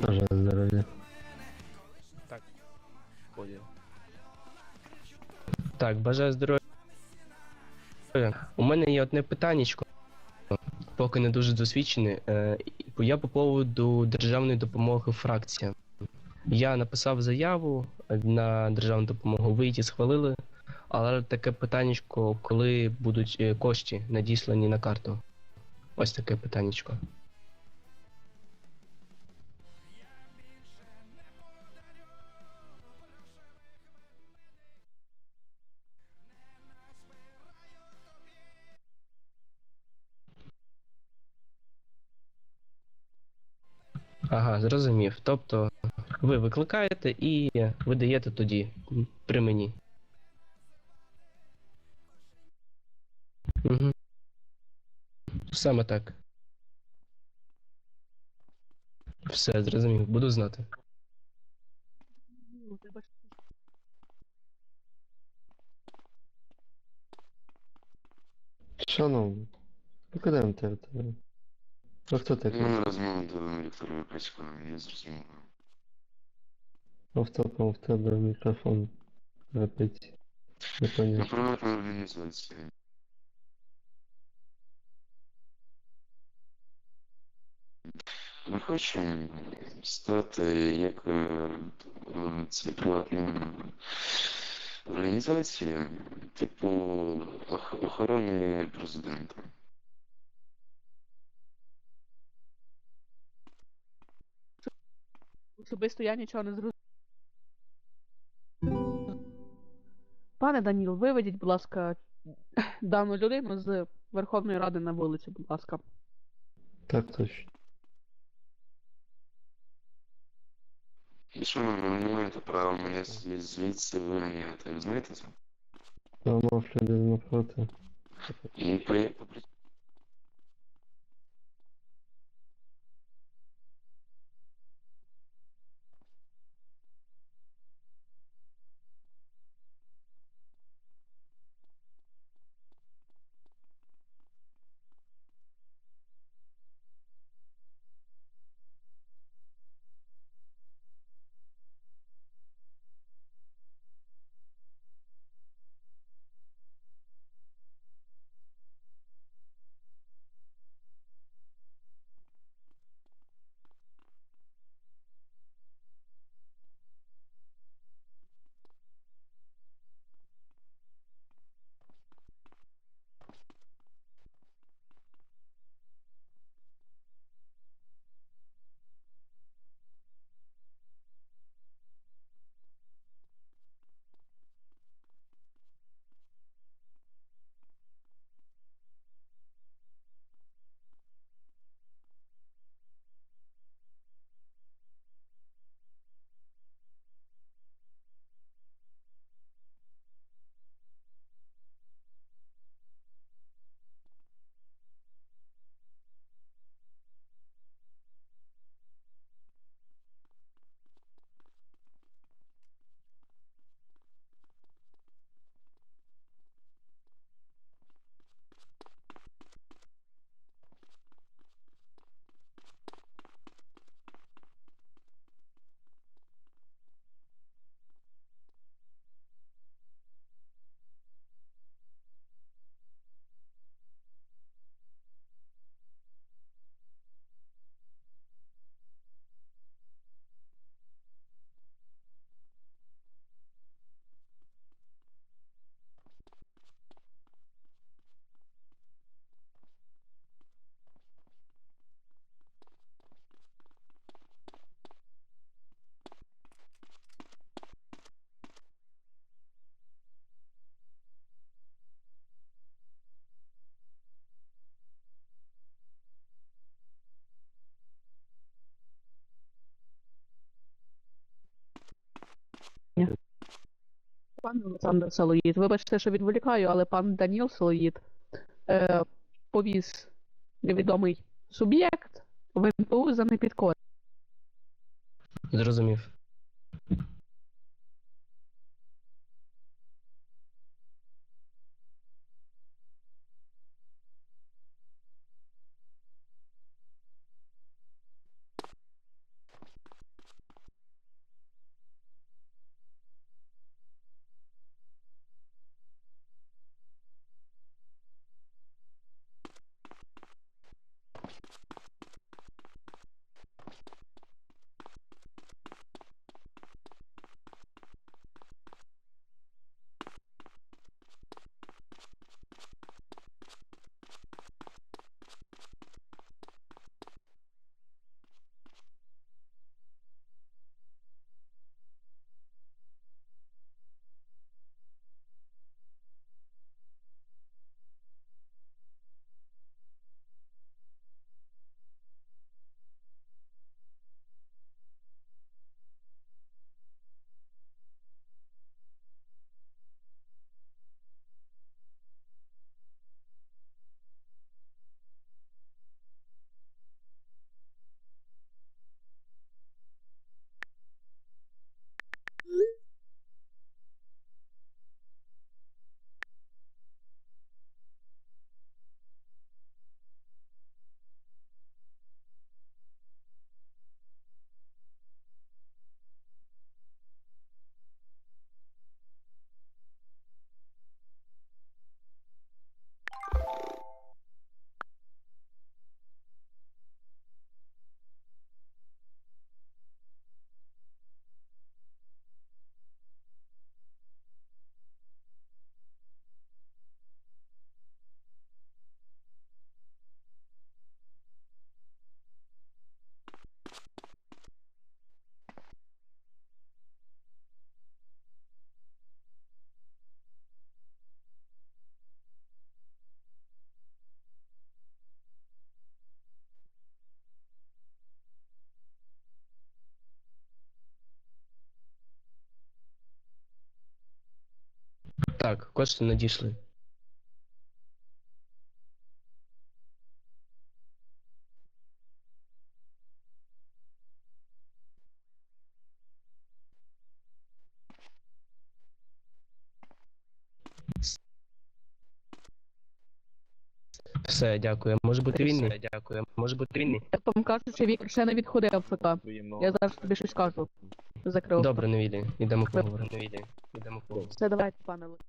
Бажаю здоров'я. Так. Понял. Так, бажаю здоров'я. У мене є одне питаннячко, поки не дуже досвідчений. Е, Я по поводу державної допомоги фракціям. Я написав заяву на державну допомогу, ви її схвалили, але таке питаннячко, коли будуть е, кошти надіслані на карту. Ось таке питаннячко. Ага, зрозумів. Тобто ви викликаєте і видаєте тоді при мені. Угу. Саме так. Все, зрозумів, буду знати. Шановні, покидаємо територію. Ви хто такий? Ну, розмова до Віктора Випецького, я зрозумів. Автопом в тебе мікрофон репетиції. Не Ну, поняв. приватна організація. Ми хочемо стати як е, це приватна організація, типу ох- охорони президента. Особисто я нічого не зрозумів. Пане Даніл, виведіть, будь ласка, дану людину з Верховної Ради на вулицю, будь ласка. Так точно. І що ви маєте право мене зві- звідси ви знаєте це? Ламав людину напроти. І при, при Пан Олександр Солоїд, вибачте, що відволікаю, але пан Даніл Солоїд е, повіз невідомий суб'єкт в НПУ за непідкорність. Зрозумів. Так, кошти надійшли. Все, дякую. Може бути вільний? Все, дякую. Може бути вільний? Як вам кажуть, що Віктор ще не відходив ФК. Я зараз тобі щось кажу. Закрив. Добре, не вільний. Ідемо поговоримо. Все, давайте, пане. Олег.